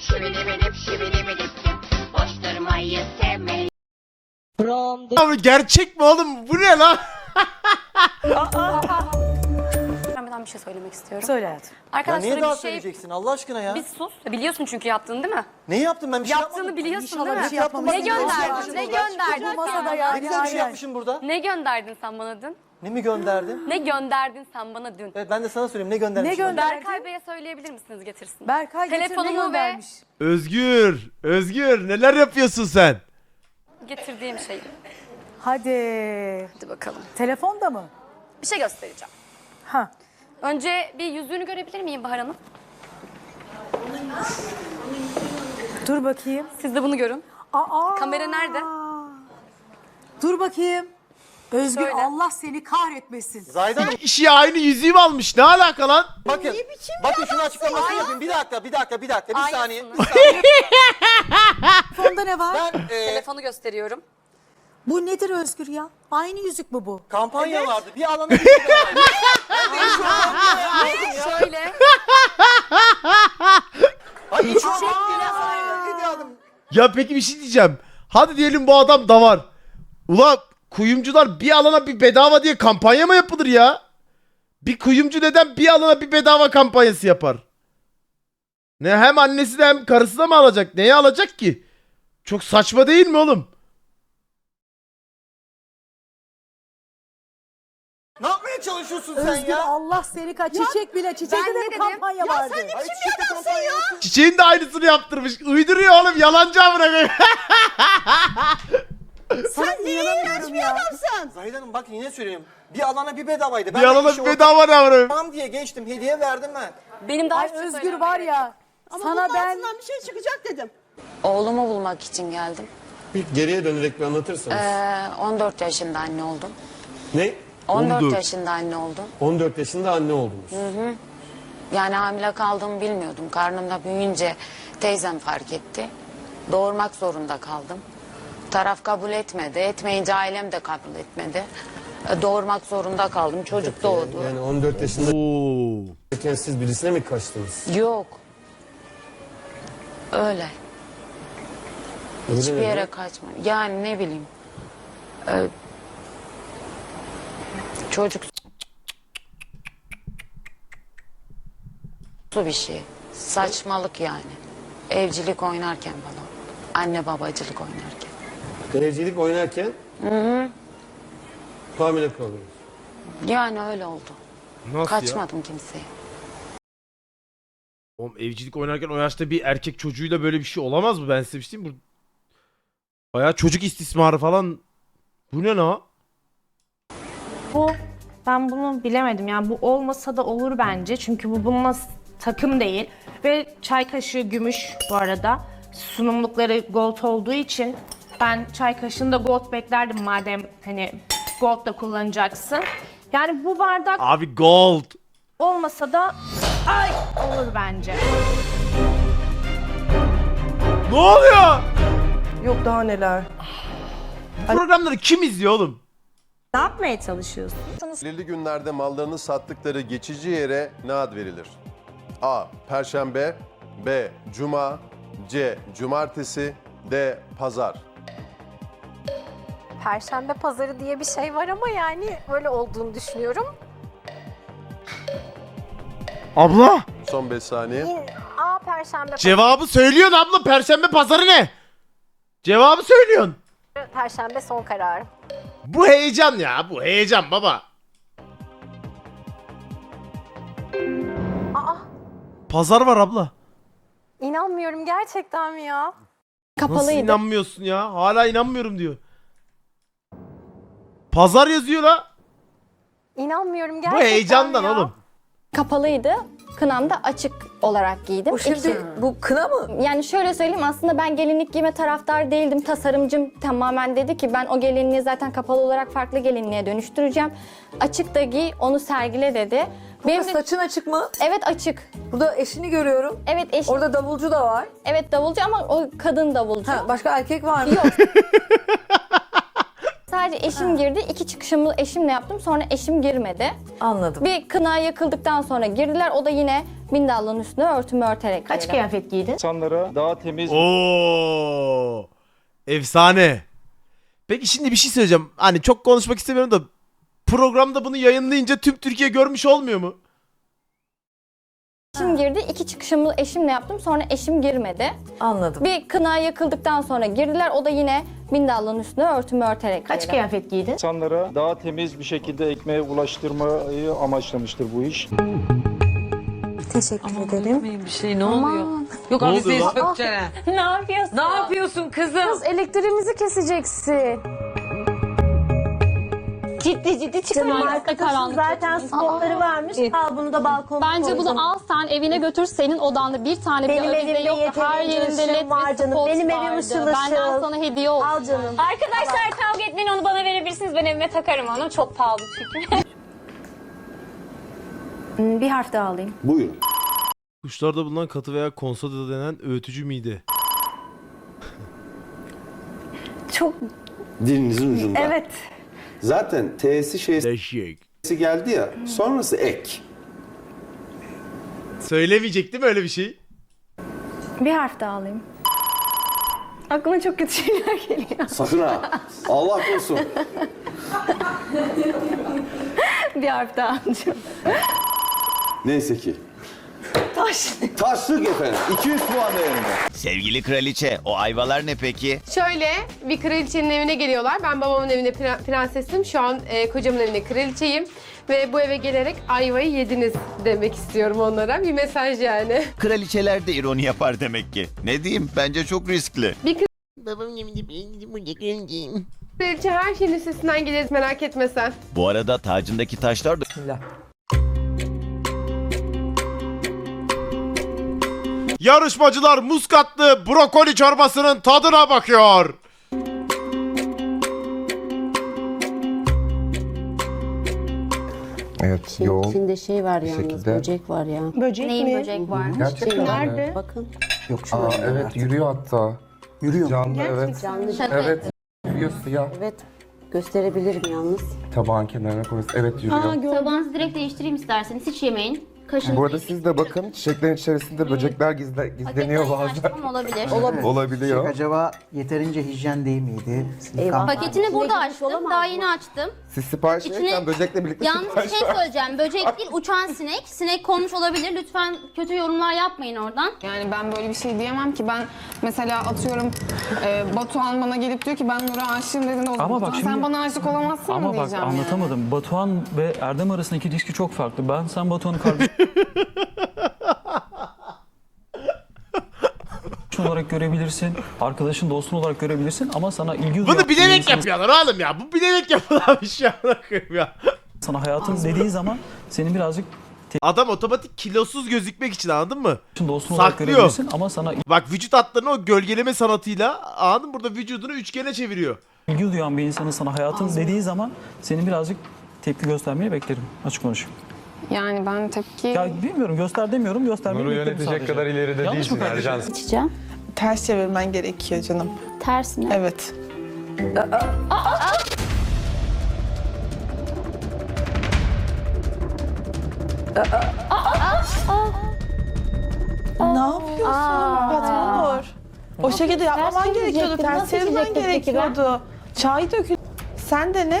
Şibidibidip şibidibidip Boş durmayı sevmeyi Abi gerçek mi oğlum? Bu ne lan? Ben bir şey söylemek istiyorum. Söyle hayatım. Ya Arkadaşlar niye daha bir şey... söyleyeceksin Allah aşkına ya? Bir sus. Biliyorsun çünkü yaptığını değil mi? Neyi yaptım ben bir şey Yaptığını yapmadım. biliyorsun İnşallah değil bir mi? şey. Ne gönderdin? Ne gönderdin? Bu masada ya. Ne güzel bir şey yapmışım burada. Ne gönderdin sen bana dün? Ne mi gönderdim? Ne gönderdin sen bana dün? Evet ben de sana söyleyeyim ne göndermişim. Ne gönder- Berkay Bey'e söyleyebilir misiniz getirsin? Berkay getir ne Telefonumu ve- göndermiş? Özgür, Özgür neler yapıyorsun sen? Getirdiğim şeyi. Hadi. Hadi bakalım. Telefonda mı? Bir şey göstereceğim. Ha. Önce bir yüzüğünü görebilir miyim Bahar Hanım? Dur bakayım. Siz de bunu görün. Aa. Kamera nerede? Dur bakayım. Özgür Söyle. Allah seni kahretmesin. Zayda Hanım İşi aynı yüzüğü mü almış? Ne alaka lan? bakın. Bakın şunu açıklamasını yapayım. Bir dakika bir dakika bir dakika bir Aynısını. saniye. Bir saniye. Telefonda ne var? Ben e, Telefonu gösteriyorum. Bu nedir Özgür ya? Aynı yüzük mü bu? kampanya vardı. Bir alana bir şey vardı. Ben de ya. Şöyle. Hayır hiç olmam ya. Ne? Ya peki bir şey diyeceğim. Hadi diyelim bu adam da var. Ula kuyumcular bir alana bir bedava diye kampanya mı yapılır ya? Bir kuyumcu neden bir alana bir bedava kampanyası yapar? Ne hem annesi de hem karısı da mı alacak? Neye alacak ki? Çok saçma değil mi oğlum? Ne yapmaya çalışıyorsun sen Özgür ya? Allah seni kaç. Çiçek bile çiçekte ben de ne bir dedim? kampanya vardı. Hayır çiçekte kampanya yoktu. Çiçeğin de aynısını yaptırmış. Uyduruyor oğlum yalancı amına koyayım. Sana inanamıyorum ya. Zahide Hanım bakın yine söyleyeyim. Bir alana bir bedavaydı. Ben Bir de alana işi bir bedava ne koyayım? Tamam diye geçtim. Hediye verdim ben. Benim daha Ay hiçbir şey Özgür söylemem var ya. sana ben bir şey çıkacak dedim. Oğlumu bulmak için geldim. Bir geriye dönerek bir anlatırsanız. Ee, 14 yaşında anne oldum. Ne? 14, 14. yaşında anne oldum. 14 yaşında anne oldunuz. Yani hamile kaldığımı bilmiyordum. Karnımda büyüyünce teyzem fark etti. Doğurmak zorunda kaldım. Taraf kabul etmedi. Etmeyince ailem de kabul etmedi. Ee, Doğurmak zorunda kaldım. Çocuk doğdu. Yani 14 yaşındayken Oo. siz birisine mi kaçtınız? Yok. Öyle. Öyle Hiçbir mi? yere kaçma. Yani ne bileyim. Ee, çocuk su bir şey. Saçmalık yani. Evcilik oynarken bana. Anne babacılık oynarken. Evcilik oynarken hamile kaldınız. Yani öyle oldu. Nasıl ya? Kaçmadım kimseye. Oğlum evcilik oynarken o yaşta bir erkek çocuğuyla böyle bir şey olamaz mı? Ben size bir şey diyeyim mi? Bu Bayağı çocuk istismarı falan. Bu ne la? Bu ben bunu bilemedim yani bu olmasa da olur bence çünkü bu bununla s- takım değil ve çay kaşığı gümüş bu arada sunumlukları gold olduğu için ben çay kaşığını da gold beklerdim madem hani gold da kullanacaksın. Yani bu bardak Abi gold. olmasa da ay olur bence. Ne oluyor? Yok daha neler. Bu programları kim izliyor oğlum? Ne yapmaya çalışıyorsun? Belirli günlerde mallarını sattıkları geçici yere ne ad verilir? A. Perşembe B. Cuma C. Cumartesi D. Pazar Perşembe pazarı diye bir şey var ama yani öyle olduğunu düşünüyorum. Abla. Son 5 saniye. A perşembe Cevabı söylüyorsun abla. Perşembe pazarı ne? Cevabı söylüyorsun. pazarı, perşembe son karar. Bu heyecan ya. Bu heyecan baba. Aa Pazar var abla. inanmıyorum gerçekten mi ya? Nasıl inanmıyorsun ya? Hala inanmıyorum diyor. Pazar yazıyor la. İnanmıyorum Bu gerçekten heyecandan mi ya? oğlum. Kapalıydı. Kınam da açık olarak giydim. Bu şimdi bu kına mı? Yani şöyle söyleyeyim aslında ben gelinlik giyme taraftar değildim. Tasarımcım tamamen dedi ki ben o gelinliği zaten kapalı olarak farklı gelinliğe dönüştüreceğim. Açık da giy onu sergile dedi. Benim de- Saçın açık mı? evet açık. Burada eşini görüyorum. Evet eş Orada davulcu da var. evet davulcu ama o kadın davulcu. Ha, başka erkek var mı? Yok. sadece eşim girdi. İki çıkışımı eşimle yaptım. Sonra eşim girmedi. Anladım. Bir kına yakıldıktan sonra girdiler. O da yine bindallığın üstüne örtümü örterek Kaç girdi. kıyafet giydin? İnsanlara daha temiz Oo. Efsane. Peki şimdi bir şey söyleyeceğim. Hani çok konuşmak istemiyorum da programda bunu yayınlayınca tüm Türkiye görmüş olmuyor mu? Eşim girdi. İki çıkışımı eşimle yaptım. Sonra eşim girmedi. Anladım. Bir kına yakıldıktan sonra girdiler. O da yine bindallığın üstüne örtümü örterek Kaç girdi. kıyafet giydin? insanlara daha temiz bir şekilde ekmeğe ulaştırmayı amaçlamıştır bu iş. Teşekkür ederim. Bir şey ne oluyor? Yok Ne oldu lan? Ne yapıyorsun? Ne yapıyorsun kızım? Elektriğimizi keseceksin. Ciddi ciddi Canım arkadaşım zaten spotları varmış. Al bunu da balkona Bence bunu al sen evine götür. Senin odanda bir tane Benim bile avize evimde yok. Her yeterince yerinde ışığım led var ve canım. spot Benim evim vardı. ışıl Benden ışıl. sana hediye olsun. Al canım. Arkadaşlar kavga etmeyin onu bana verebilirsiniz. Ben evime takarım onu. Çok pahalı çünkü. Bir harf daha alayım. Buyurun. Kuşlarda bulunan katı veya konsoda denen öğütücü mide. Çok Dilinizin ucunda. evet. Zaten T'si şeysi Eşek. geldi ya. Sonrası ek. Söylemeyecek değil mi öyle bir şey? Bir harf daha alayım. Aklıma çok kötü şeyler geliyor. Sakın ha. Allah korusun. Bir harf daha alacağım. Neyse ki. Taş. Taşlık efendim. 200 puan değerinde. Sevgili kraliçe, o ayvalar ne peki? Şöyle bir kraliçenin evine geliyorlar. Ben babamın evinde pre- prensesim. Şu an e, kocamın evinde kraliçeyim. Ve bu eve gelerek ayvayı yediniz demek istiyorum onlara. Bir mesaj yani. Kraliçeler de ironi yapar demek ki. Ne diyeyim, bence çok riskli. Kraliçe her şeyin üstesinden geliriz merak etme sen. Bu arada tacındaki taşlar da Bismillah. Yarışmacılar muskatlı brokoli çorbasının tadına bakıyor. Evet, yoğun. İçinde şey var yalnız, şekilde. böcek var ya. Böcek Neyin böcek var? Gerçekten mi? Nerede? Bakın. Yok Aa, evet, yürüyor hatta. Yürüyor Canlı, evet. Canlı. Evet, yürüyor siyah. Evet. Gösterebilirim yalnız. Tabağın kenarına koyuyoruz. Evet, yürüyor. Tabağınızı direkt değiştireyim isterseniz. Hiç yemeyin. Kaşınızı Bu arada siz de bakın, çiçeklerin içerisinde böcekler gizle, gizleniyor bazen. olabilir. Olabiliyor. Acaba yeterince hijyen değil miydi? Eyvah. Paketini burada açtım. Daha yeni açtım. Siz sipariş İçine- verirken böcekle birlikte Yalnız bir sipariş şey ver. söyleyeceğim. Böcek değil uçan sinek. Sinek konmuş olabilir. Lütfen kötü yorumlar yapmayın oradan. Yani ben böyle bir şey diyemem ki. Ben mesela atıyorum e, Batuhan bana gelip diyor ki ben Nur'a aşığım dediğinde o zaman Ama bak Batuhan, şimdi- sen bana aşık olamazsın Ama mı bak diyeceğim yani. anlatamadım. Batuhan ve Erdem arasındaki ilişki çok farklı. Ben sen Batuhan'ı kardeşin olarak görebilirsin. Arkadaşın, dostun olarak görebilirsin ama sana ilgi duyan Bunu bir bilerek insanın yapıyorlar oğlum ya. Bu bilerek yapılan bir şey bırakayım ya. Sana hayatın dediği zaman senin birazcık Adam otomatik kilosuz gözükmek için anladın mı? dostun olarak Saklıyor. görebilirsin ama sana Bak vücut hatlarını o gölgeleme sanatıyla anladın mı? Burada vücudunu üçgene çeviriyor. ilgi duyan bir insanın sana hayatın dediği zaman senin birazcık tepki göstermeyi beklerim. Açık konuşayım. Yani ben tepki... Ya bilmiyorum göster demiyorum göstermeyi beklerim sadece. ileride Yanlış mı kardeşim? İçeceğim. Ters çevirmen gerekiyor canım. Ters mi? Evet. Ne yapıyorsun Fatma Nur? O şekilde yapmaman gerekiyordu. Ters çevirmen gerekiyordu. Çay dökül. Sen de ne?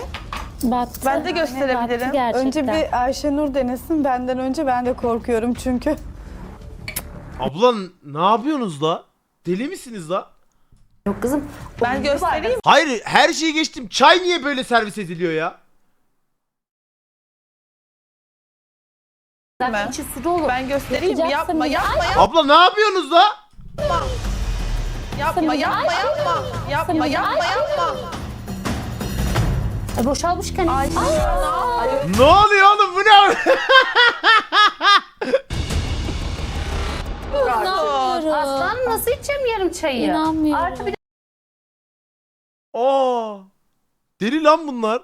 Battı. Ben de gösterebilirim. gerçekten. Önce bir Ayşenur denesin. Benden önce ben de korkuyorum çünkü. Abla ne yapıyorsunuz la? Deli misiniz la? Yok kızım. Ben göstereyim. Hayır her şeyi geçtim. Çay niye böyle servis ediliyor ya? Ben, İçi su dolu. ben göstereyim. Yapacaksın Yapma, yapma, yapma, Abla ne yapıyorsunuz la? yapma, yapma, yapma. Yapma, yapma, yapma. E, boşalmışken. Ay. Ne oluyor oğlum bu ne? Aslan nasıl içeceğim yarım çayı? İnanmıyorum. Artı bir Aa. Deli lan bunlar.